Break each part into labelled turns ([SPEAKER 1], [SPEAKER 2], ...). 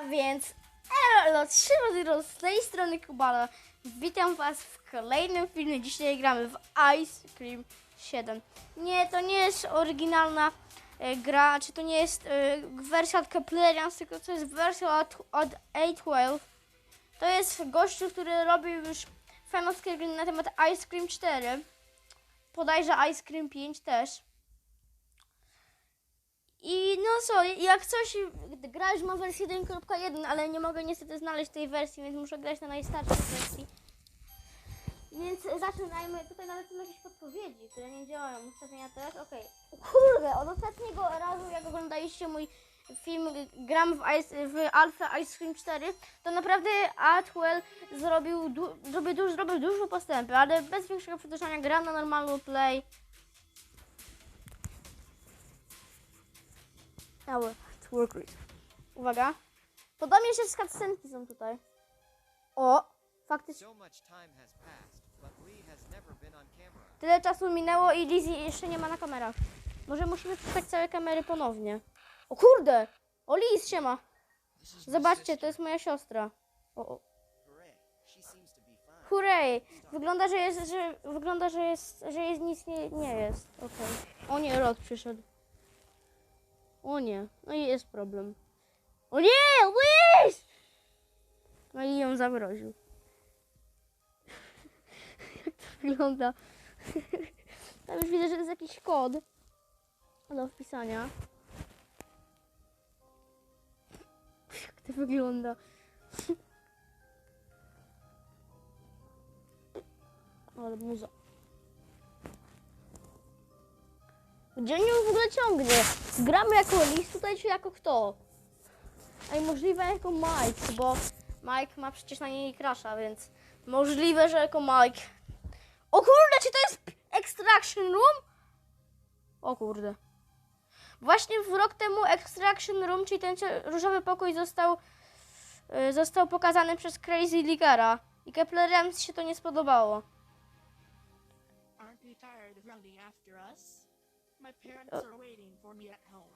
[SPEAKER 1] Więc elo, trzyma zero z tej strony Kubala. Witam was w kolejnym filmie. Dzisiaj gramy w Ice Cream 7. Nie, to nie jest oryginalna e, gra, czy to nie jest e, wersja od Keplerians, tylko to jest wersja od, od A12. To jest gościu, który robił już fanowskie gry na temat Ice Cream 4. Podajże Ice Cream 5 też. I no co, jak coś, gra już ma wersję 1.1, ale nie mogę niestety znaleźć tej wersji, więc muszę grać na najstarszej wersji. Więc zaczynajmy. Tutaj nawet są jakieś podpowiedzi, które nie działają. Ustawienia też, okej. Kurde, od ostatniego razu, jak oglądaliście mój film Gram w, Ice, w Alpha Ice Cream 4, to naprawdę Atwell zrobił, du, zrobił, du, zrobił dużo postępy, ale bez większego przedłużania gra na normalną play. Cały work rate. Uwaga. Podoba mi się cutscenki są tutaj. O! Faktycznie. Tyle czasu minęło i Lizzie jeszcze nie ma na kamerach. Może musimy przestać całe kamery ponownie. O kurde! O Liz się ma. Zobaczcie, to jest moja siostra. O, o. Hurray! Wygląda, że jest, że wygląda, że jest, że jest nic nie, nie jest. Okej. O nie, Rod przyszedł. O nie, no i jest problem. O nie, Liz! No i ją zamroził. Jak to wygląda? Tam już widzę, że jest jakiś kod do wpisania. Jak to wygląda? Ale muza. Gdzie nią w ogóle ciągnie? Gramy jako Lis tutaj, czy jako kto? Ej, możliwe jako Mike, bo Mike ma przecież na niej crasha, więc możliwe, że jako Mike. O kurde, czy to jest Extraction Room? O kurde. Właśnie w rok temu Extraction Room, czyli ten różowy pokój został, y, został pokazany przez Crazy Ligara. I Keplerians się to nie spodobało.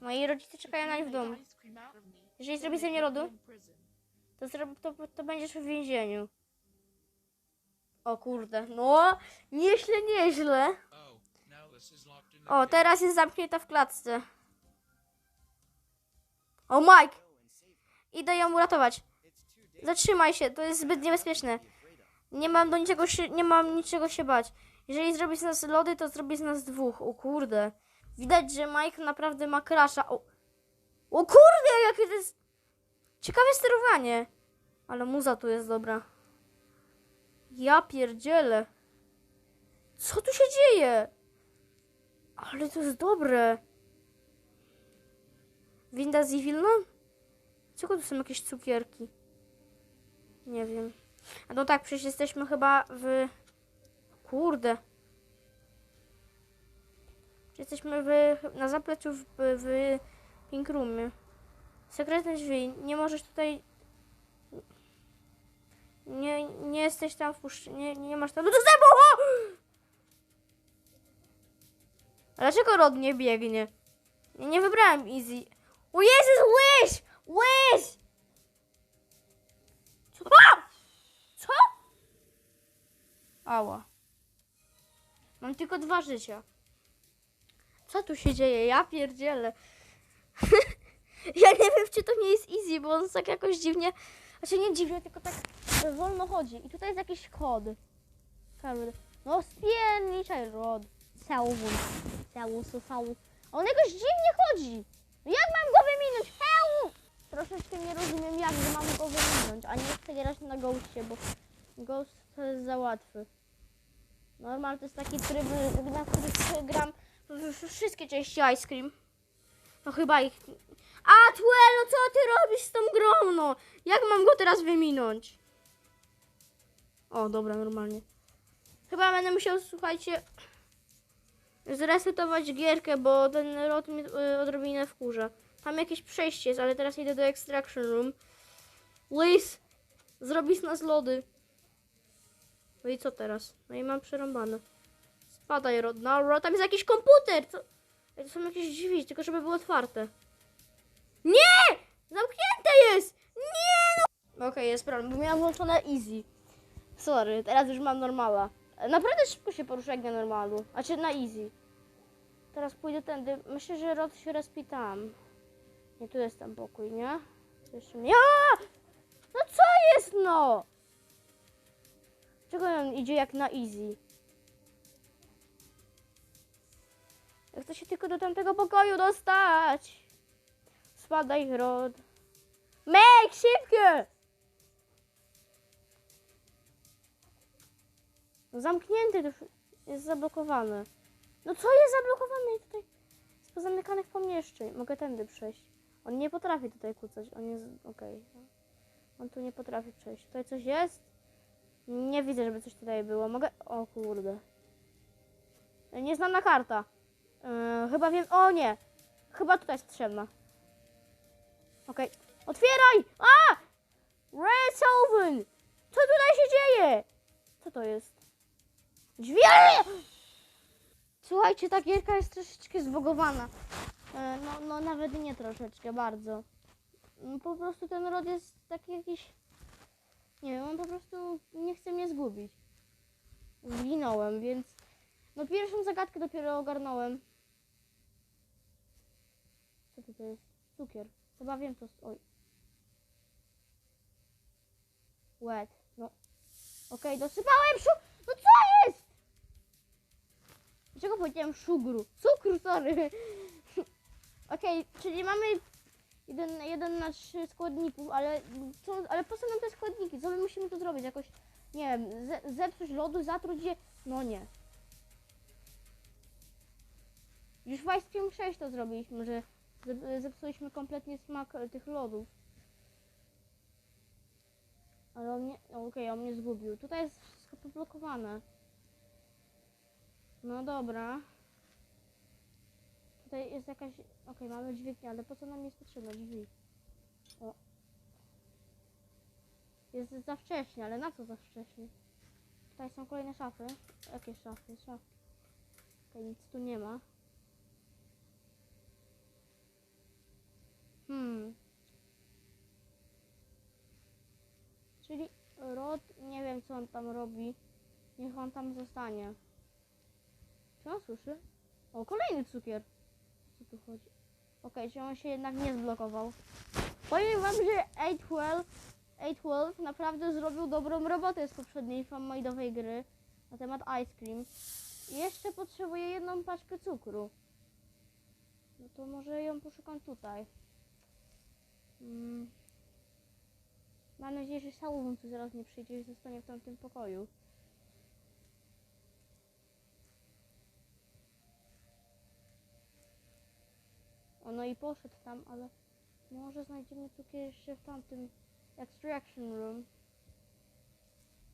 [SPEAKER 1] Moi rodzice czekają na nich w domu. Jeżeli zrobisz ze mnie lodu, to, to, to będziesz w więzieniu. O kurde, no, nieźle, nieźle.
[SPEAKER 2] Oh,
[SPEAKER 1] O, teraz jest zamknięta w klatce. O, Mike! Idę ją uratować. Zatrzymaj się, to jest zbyt niebezpieczne. Nie mam do niczego się, nie mam niczego się bać. Jeżeli zrobi z nas lody, to zrobi z nas dwóch. O kurde. Widać, że Mike naprawdę ma crasha. O, o kurde, jakie to jest... Ciekawe sterowanie. Ale muza tu jest dobra. Ja pierdzielę. Co tu się dzieje? Ale to jest dobre. Winda z Wilna? Czego tu są jakieś cukierki? Nie wiem. No tak, przecież jesteśmy chyba w... Kurde. Jesteśmy w, na zapleczu w, w Pink Roomie. Sekretne drzwi. Nie możesz tutaj... Nie, nie jesteś tam wpuszcz... Nie, nie masz tam do dostępu! O! A Dlaczego Rod nie biegnie? Ja nie wybrałem easy. O Jezus, łyś! Łyś! Co? A! Co? Ała. Mam tylko dwa życia. Co tu się dzieje? Ja pierdzielę. ja nie wiem, czy to nie jest easy, bo on tak jakoś dziwnie... Znaczy nie dziwnie, tylko tak wolno chodzi. I tutaj jest jakiś kod. No spierniczaj, Rod. Całun. Całun, całun. On jakoś dziwnie chodzi. Jak mam go wyminąć? Help! Troszeczkę nie rozumiem, jak mam go wyminąć, a nie chcę grać na Ghostie, bo Ghost to jest za łatwy. Normal to jest taki tryb, na których gram wszystkie części Ice Cream. No chyba ich... A, Twelo, co ty robisz z tą grą, no? Jak mam go teraz wyminąć? O, dobra, normalnie. Chyba będę musiał, słuchajcie, zresetować gierkę, bo ten rot mnie y, odrobinę wkurza. Tam jakieś przejście jest, ale teraz idę do Extraction Room. Liz, zrobi z nas lody. No i co teraz? No i mam przerąbane. Rod. No, Rod, tam jest jakiś komputer. Co? To są jakieś drzwi, tylko żeby były otwarte. Nie! Zamknięte jest! Okej, jest problem, bo miałam włączone easy. Sorry, teraz już mam normala. Naprawdę szybko się porusza jak na normalu. A czy na easy. Teraz pójdę tędy. Myślę, że Rod się respi tam. Nie, tu jest tam pokój, nie? Jeszcze mnie. No co jest no? Czego on idzie jak na easy? Chcę się tylko do tamtego pokoju dostać. Spadaj, Rod. Meg, szybko! Zamknięty, już jest zablokowany. No co jest zablokowane tutaj? Z pozamykanych pomieszczeń. Mogę tędy przejść. On nie potrafi tutaj kucać. On jest... okej. On tu nie potrafi przejść. Tutaj coś jest? Nie widzę, żeby coś tutaj było. Mogę... O kurde. Nieznana karta. Yy, chyba wiem... O nie! Chyba tutaj jest potrzebna. Okej. Otwieraj! A! Red Solven! Co tutaj się dzieje? Co to jest? Drzwi! Słuchajcie, ta gierka jest troszeczkę zbogowana. E, No, no nawet nie troszeczkę, bardzo. Mm, Po prostu ten rod jest taki jakiś... Nie wiem, on po prostu nie chce mnie zgubić. Zginąłem, więc... No pierwszą zagadkę dopiero ogarnąłem. Co to, to jest? Cukier. Chyba wiem co... Oj. Wet. No. Okej, dosypałem szu... No co jest? Dlaczego powiedziałem szugru? Cukru, sorry. Okej, czyli mamy jeden, jeden na trzy składników, ale co, ale po co nam te składniki? Co my musimy tu zrobić? Jakoś, nie wiem, ze, zepsuć lodu, zatruć je? No nie. Już w Ice Cream 6 to zrobiliśmy, że zepsuliśmy kompletnie smak e, tych lodów. Ale on mnie, no okej, on mnie zgubił. Tutaj jest wszystko poblokowane. No dobra. Tutaj jest jakaś... Okej, mamy dźwignię, ale po co nam jest potrzebne drzwi? O. Jest za wcześnie, ale na co za wcześnie? Tutaj są kolejne szafy. Jakie szafy? Szafy. Okej, nic tu nie ma. Hmm. Czyli Rod, nie wiem co on tam robi. Niech on tam zostanie. Czy on słyszy? O, kolejny cukier. Co tu chodzi? Okej, czy on się jednak nie zblokował? Powiem wam, że 812, 812 naprawdę zrobił dobrą robotę z poprzedniej fanmade'owej gry na temat Ice Cream. I jeszcze potrzebuję jedną paczkę cukru. No to może ją poszukam tutaj. Mm. Mam nadzieję, że Salomon tu zaraz nie przyjdzie i zostanie w tamtym pokoju. O, no i poszedł tam, ale może znajdziemy cukier jeszcze w tamtym extraction room.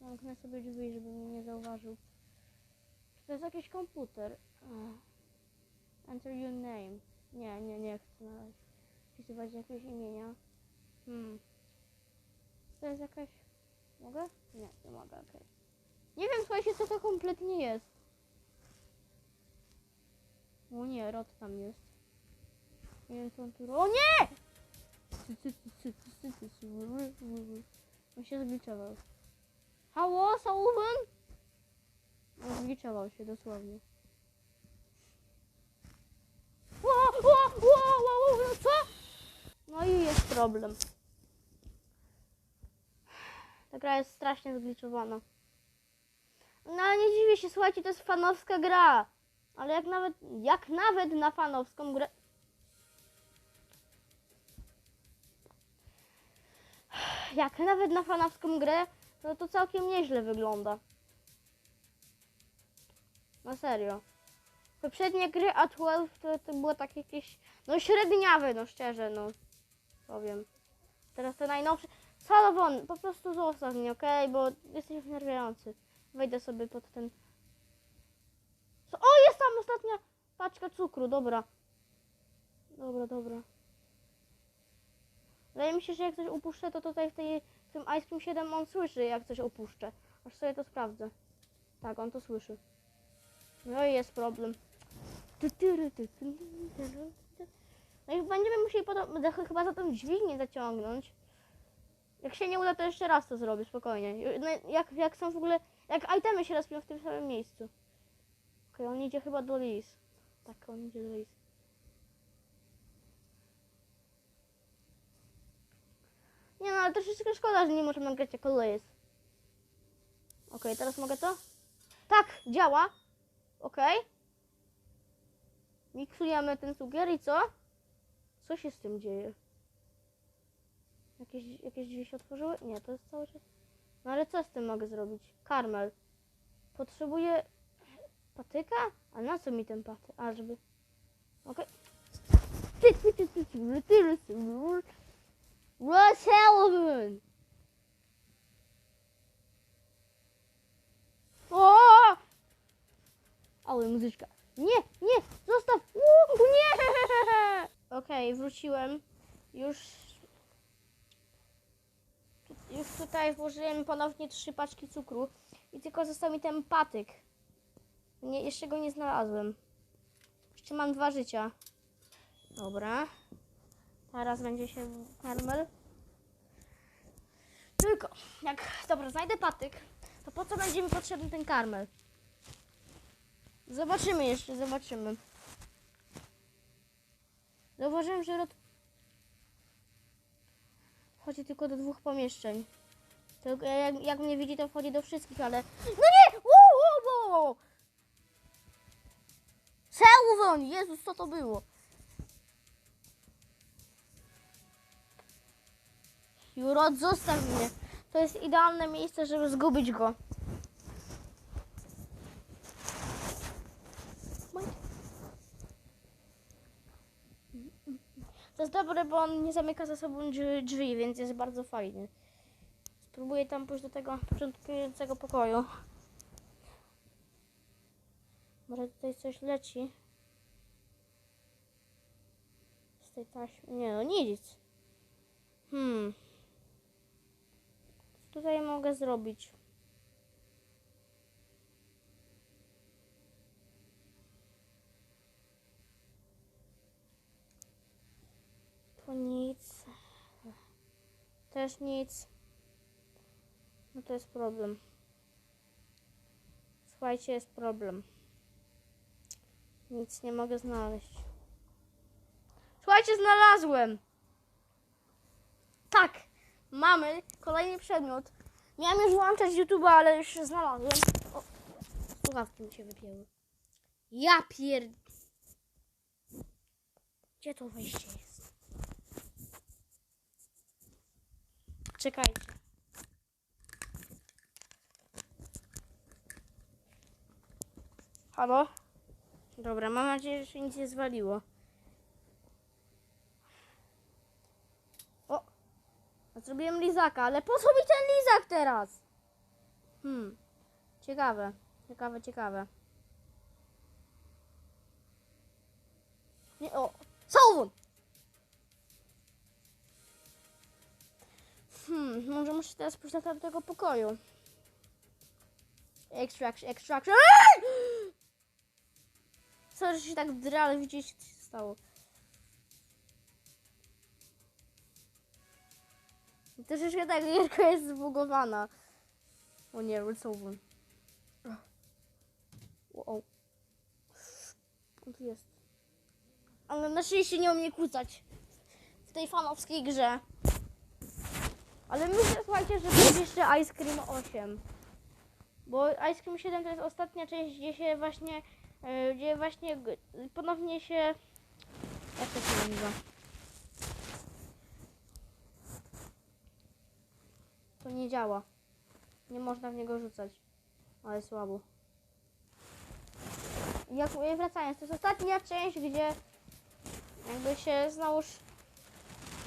[SPEAKER 1] Zamknę sobie drzwi, żeby mnie nie zauważył. Czy to jest jakiś komputer? Enter your name. Nie, nie, nie chcę na razie wpisywać jakieś imienia. Hmm. To jest jakaś... Mogę? Nie, nie mogę, okej. Nie wiem, słuchajcie, co to kompletnie jest. O nie, rot tam jest. Nie wiem, co on tu O nie! On się zgliczował. Halo, Sullivan? Zgliczował się dosłownie. Ło, ło, ło, ło, ło, co? No i jest problem. Ta gra jest strasznie zgliczowana. No ale nie dziwię się, słuchajcie, to jest fanowska gra. Ale jak nawet, jak nawet na fanowską grę... Jak nawet na fanowską grę, no to całkiem nieźle wygląda. No serio. Poprzednie gry a 12 to, to było takie jakieś, no średniawe, no szczerze, no. Powiem. Teraz te najnowsze. Salomon, po prostu zostaw mnie, okej? Bo jesteś wnerwiający. Wejdę sobie pod ten... O, jest tam ostatnia paczka cukru, dobra. Dobra, dobra. Wydaje mi się, że jak coś upuszczę, to tutaj w, tej, w tym Ice Cream 7 on słyszy, jak coś opuszczę. Aż sobie to sprawdzę. Tak, on to słyszy. No i jest problem. No i będziemy musieli potem, chyba za tą dźwignię zaciągnąć. Jak się nie uda, to jeszcze raz to zrobię, spokojnie. No, Jak, jak są w ogóle, jak itemy się rozpią w tym samym miejscu. Okej, on idzie chyba do Lis. Tak, on idzie do Lis. Nie no, ale troszeczkę szkoda, że nie możemy grać jako Lis. Okej, teraz mogę to? Tak, działa. Okej. Miksujemy ten cukier i co? Co się z tym dzieje? Jakieś, jakieś drzwi się otworzyły? Nie, to jest cały czas... No ale co z tym mogę zrobić? Karmel. Potrzebuję... Patyka? A na co mi ten patyk? A, żeby... Okej. Sullivan! O! Ale muzyczka. Nie, nie, zostaw! Uuu, nie! Okej, wróciłem. Już już tutaj włożyłem ponownie trzy paczki cukru i tylko został mi ten patyk. Nie, jeszcze go nie znalazłem. Jeszcze mam dwa życia. Dobra. Teraz będzie się karmel. Tylko, jak dobra, znajdę patyk, to po co będzie mi potrzebny ten karmel? Zobaczymy jeszcze, zobaczymy. Zauważyłem, że rot wchodzi tylko do dwóch pomieszczeń. To jak, jak mnie widzi, to wchodzi do wszystkich, ale... No nie! Wow, wow! Jezus, co to było? Jurot, zostaw mnie. To jest idealne miejsce, żeby zgubić go. To jest dobre, bo on nie zamyka za sobą drzwi, więc jest bardzo fajny. Spróbuję tam pójść do tego początkującego pokoju. Może tutaj coś leci. Z tej taśmy. Nie no, nic. Hmm. Co tutaj mogę zrobić? To nic. Też nic. No to jest problem. Słuchajcie, jest problem. Nic nie mogę znaleźć. Słuchajcie, znalazłem! Tak! Mamy kolejny przedmiot. Miałem już włączać YouTube'a, ale już znalazłem. O, słuchawki mi się wypięły. Ja pier... Gdzie to wejście jest? Czekajcie. Halo? Dobra, mam nadzieję, że się nic nie zwaliło. O! Zrobiłem lizaka, ale po co mi ten lizak teraz? Hmm. Ciekawe. Ciekawe, ciekawe. Teraz pójść do tamtego pokoju. Extraction, extraction. Sorry, że się tak drę, ale widzicie, co się stało. Troszeczkę tak gierka jest zbugowana. O nie, Rysowy. Wow. On tu jest. Ale na szczęście nie umie kłócać. W tej fanowskiej grze. Ale myślę, słuchajcie, że będzie jeszcze Ice Cream 8. Bo Ice Cream 7 to jest ostatnia część, gdzie się właśnie, e, gdzie właśnie ponownie się, jak to się nazywa? To nie działa. Nie można w niego rzucać. Ale słabo. Jak mówię, wracając, to jest ostatnia część, gdzie jakby się znowuż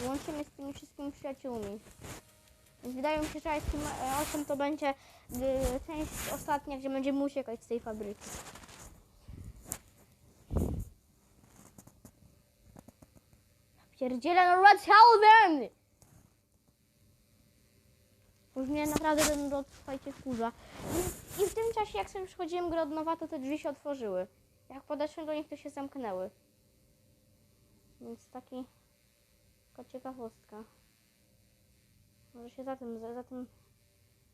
[SPEAKER 1] łączymy z tymi wszystkimi przyjaciółmi. Wydaje mi się, że Ice Cream e, 8 to będzie y, część ostatnia, gdzie będziemy uciekać z tej fabryki. Pierdziele, no Red Hell Już mnie naprawdę ten rod, słuchajcie, wkurza. I, I w tym czasie, jak sobie przychodziłem grę od nowa, to te drzwi się otworzyły. Jak podeszłem do nich, to się zamknęły. Więc taki... taka ciekawostka. Może się za tym, za, za tym,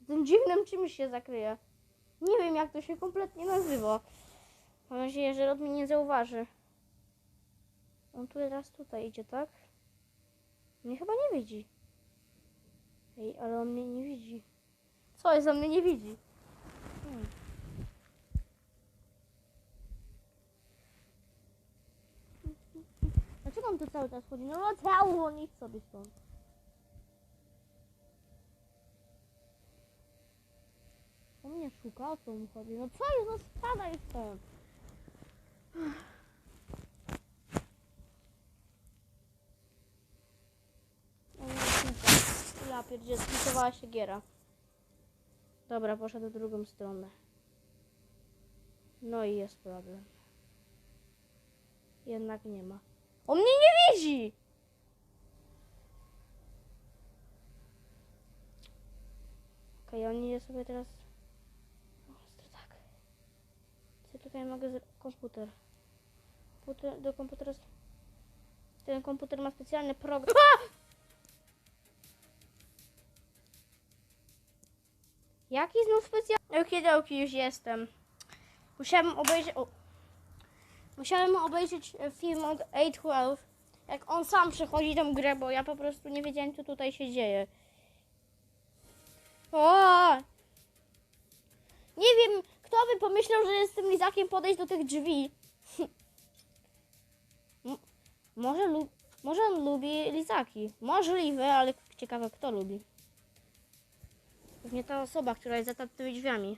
[SPEAKER 1] tym dziwnym czymś się zakryje. Nie wiem jak to się kompletnie nazywa. Mam nadzieję, że Rod mnie nie zauważy. On tu teraz tutaj idzie, tak? Mnie chyba nie widzi. Ej, ale on mnie nie widzi. Co jest, on mnie nie widzi? Hmm. Dlaczego on tu cały czas chodzi? No cały on idź sobie stąd. On mnie szuka, o co mu chodzi? No co jest, no nie, szuka. Ja pierdzielę, sklikowała się giera. Dobra, poszedł w drugą stronę. No i jest problem. Jednak nie ma. On mnie nie widzi! Okej, on idzie sobie teraz... O, ostro tak. Tutaj mogę? Komputer. komputer. Do komputera... Ten komputer ma specjalny program... Jaki znów specjalny? Okiedoki, już jestem. Musiałem obejrzeć... O. Musiałem obejrzeć e, film od 812, jak on sam przechodzi tą grę, bo ja po prostu nie wiedziałem, co tutaj się dzieje. O! Nie wiem, kto by pomyślał, że jestem lizakiem podejść do tych drzwi. Może, lu- może on lubi lizaki. Możliwe, ale ciekawe, kto lubi. Pewnie ta osoba, która jest za tymi drzwiami.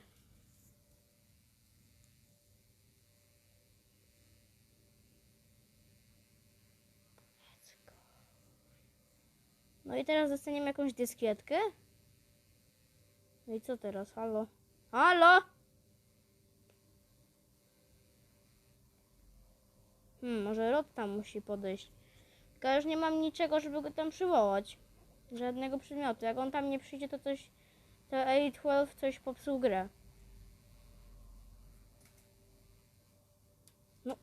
[SPEAKER 1] No i teraz dostaniemy jakąś dyskietkę. No i co teraz? Halo? Halo? Hmm, może Rod tam musi podejść. Tylko ja już nie mam niczego, żeby go tam przywołać. Żadnego przedmiotu. Jak on tam nie przyjdzie, to coś... To A12 coś popsuł grę. No.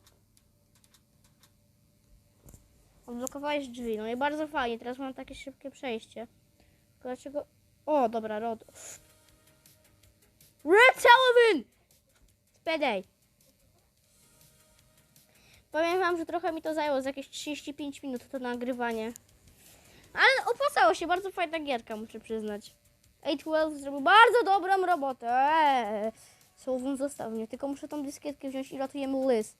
[SPEAKER 1] Odblokowałeś drzwi. No i bardzo fajnie. Teraz mam takie szybkie przejście. Tylko dlaczego... O, dobra, Rod. Red Sullivan! Spadaj. Powiem wam, że trochę mi to zajęło, z jakieś 35 minut to nagrywanie. Ale opłacało się, bardzo fajna gierka, muszę przyznać. 812 zrobił bardzo dobrą robotę. Eee, zostaw mnie, tylko muszę tą dyskietkę wziąć i ratujemy Liz.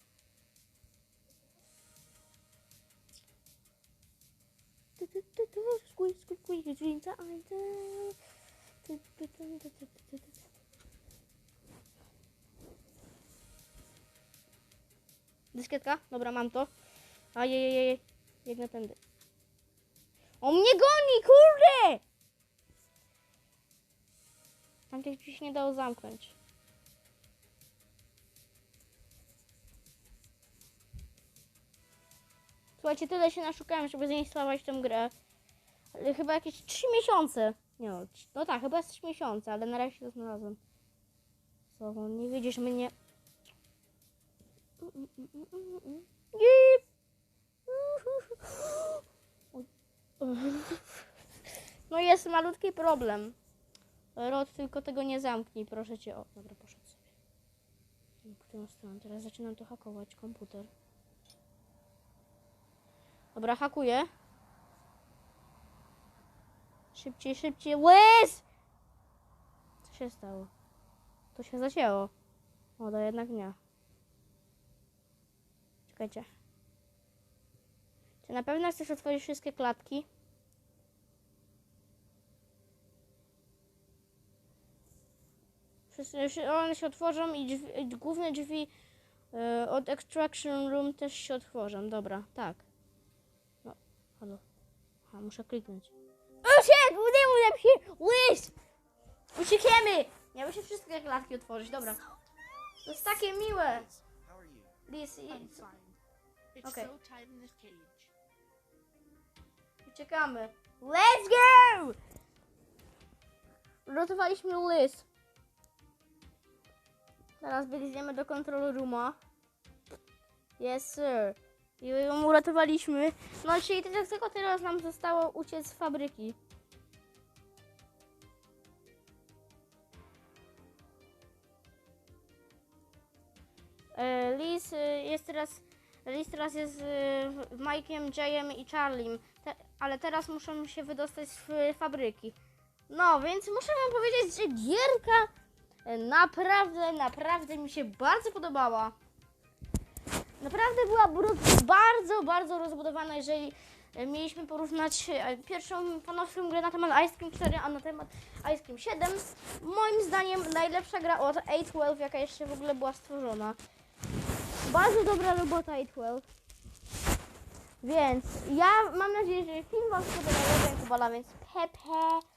[SPEAKER 1] Tu, tu, tu, Dyskietka? Dobra, mam to. Ajajajaj. Biegnę tędy. On mnie goni, kurde! Tam tych drzwi się nie dało zamknąć. Słuchajcie, tyle się naszukałem, żeby zainstalować tę grę. Ale chyba jakieś 3 miesiące. Nie no, no tak, chyba z 3 miesiące, ale na razie to znalazłem. Słowo, nie widzisz mnie. No jest malutki problem. Rod, tylko tego nie zamknij, proszę cię. O, dobra, poszedł sobie. W którą stronę? Teraz zaczynam to hakować, komputer. Dobra, hakuję. Szybciej, szybciej. Łez! Co się stało? To się zacięło. O, jednak nie. Czekajcie. Czy na pewno chcesz otworzyć wszystkie klatki? One się otworzą i, drzwi, i główne drzwi e, od Extraction Room też się otworzą. Dobra, tak. No, halo. Aha, muszę kliknąć. O shit! Udało nam się! Łyś! Uciekniemy! Miały się wszystkie klatki otworzyć, dobra. To jest takie miłe. Liz.
[SPEAKER 3] It's
[SPEAKER 1] okay. Uciekamy. Let's go! Ratowaliśmy lys. Teraz biegniemy do control rooma. Yes, sir. I ją uratowaliśmy. No czyli tylko teraz nam zostało uciec z fabryki. E, Lis y, jest teraz Liz teraz jest y, w- Mike'iem, Jayem i Charliem. Te, ale teraz muszą się wydostać z y, fabryki. No, więc muszę wam powiedzieć, że gierka e, naprawdę, naprawdę mi się bardzo podobała. Naprawdę była bardzo, bardzo rozbudowana, jeżeli e, mieliśmy porównać e, pierwszą fanowską grę na temat Ice Cream 4, a na temat Ice Cream 7. Moim zdaniem najlepsza gra od A12, jaka jeszcze w ogóle była stworzona. Bardzo dobra robota A12. Więc ja mam nadzieję, że film Wam się podobał, ja byłem Kubala, więc pepe.